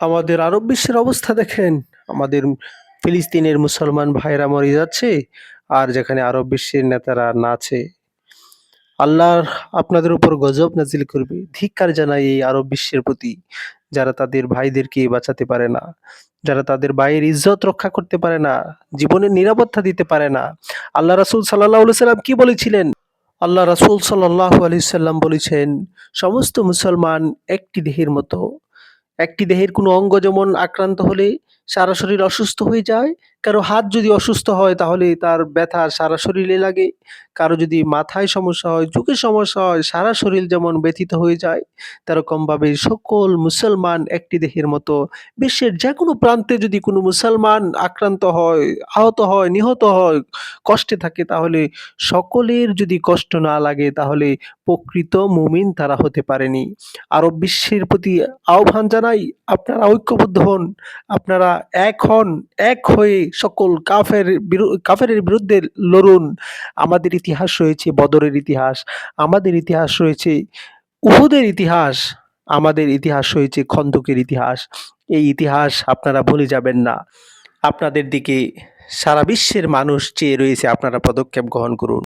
আমাদের আরব বিশ্বের অবস্থা দেখেন। আমাদের ফিলিস্তিনের মুসলমান ভাইরা মরে যাচ্ছে আর যেখানে আরব বিশ্বের নেতারা নাচে আল্লাহর আপনাদের উপর গজব নাজিল করবে। ধিক্কার জানাই এই আরব বিশ্বের প্রতি। যারা তাদের ভাইদেরকে বাঁচাতে পারে না, যারা তাদের ভাইয়ের ইজ্জত রক্ষা করতে পারে না, জীবনের নিরাপত্তা দিতে পারে না। আল্লাহ রাসুল আলাইহি সাল্লাম কি বলেছিলেন? আল্লাহ রাসূল সাল্লাল্লাহু আলাইহি সাল্লাম বলেছেন, সমস্ত মুসলমান একটি দেহের মতো একটি দেহের কোনো অঙ্গ যেমন আক্রান্ত হলে সারা শরীর অসুস্থ হয়ে যায় কারও হাত যদি অসুস্থ হয়, তাহলে তার ব্যথা সারা শরীরে লাগে। কারও যদি মাথায় সমস্যা হয় চোখের সমস্যা হয়, সারা শরীর যেমন ব্যথিত হয়ে যায় তেরকমভাবে সকল মুসলমান একটি দেহের মতো। বিশ্বের যে কোনো প্রান্তে যদি কোনো মুসলমান আক্রান্ত হয়, আহত হয়, নিহত হয়, কষ্টে থাকে, তাহলে সকলের যদি কষ্ট না লাগে, তাহলে প্রকৃত মুমিন তারা হতে পারেনি। আরব বিশ্বের প্রতি আহ্বান জানাই, আপনারা ঐক্যবদ্ধ হন, আপনারা এক হন, এক হয়ে সকল কাফের কাফের বিরুদ্ধে লড়ুন। আমাদের ইতিহাস রয়েছে বদরের ইতিহাস, আমাদের ইতিহাস রয়েছে উহুদের ইতিহাস, আমাদের ইতিহাস রয়েছে খন্দকের ইতিহাস। এই ইতিহাস আপনারা ভুলে যাবেন না। আপনাদের দিকে সারা বিশ্বের মানুষ চেয়ে রয়েছে আপনারা পদক্ষেপ গ্রহণ করুন।